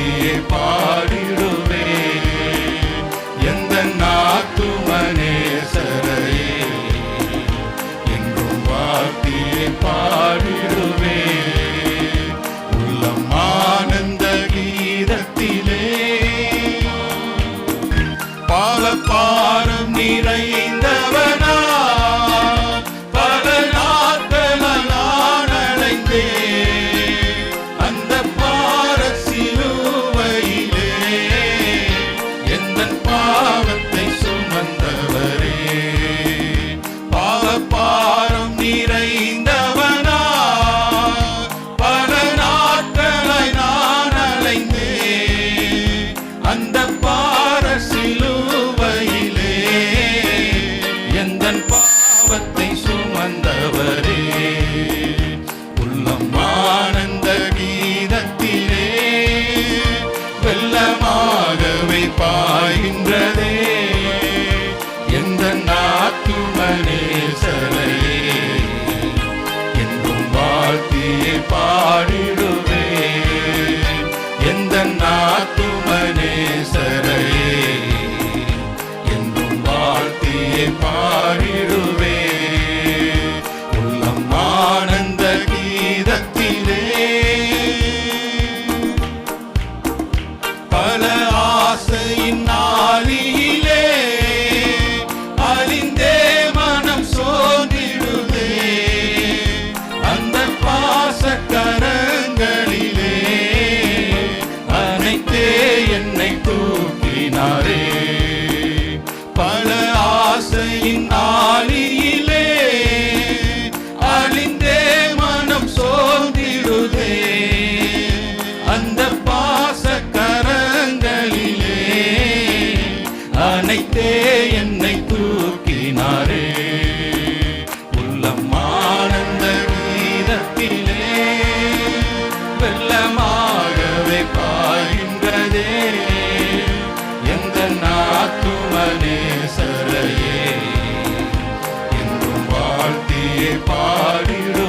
துதியை பாடிடுவே எந்த நாத்துமனேசரே என்றும் வார்த்தையை பாடிடுவே உள்ளம் ஆனந்த கீதத்திலே பால அந்த பார சிலுவையிலே பாவத்தை சுமந்தவரே. உள்ளம் ஆனந்த கீதத்திலே வெள்ளமாகவே பார் வெள்ளமாகவே பாய்கின்றதே. எந்த நாத்துமனே சரையே. என்றும் வாழ்த்தியே பாடிடுவே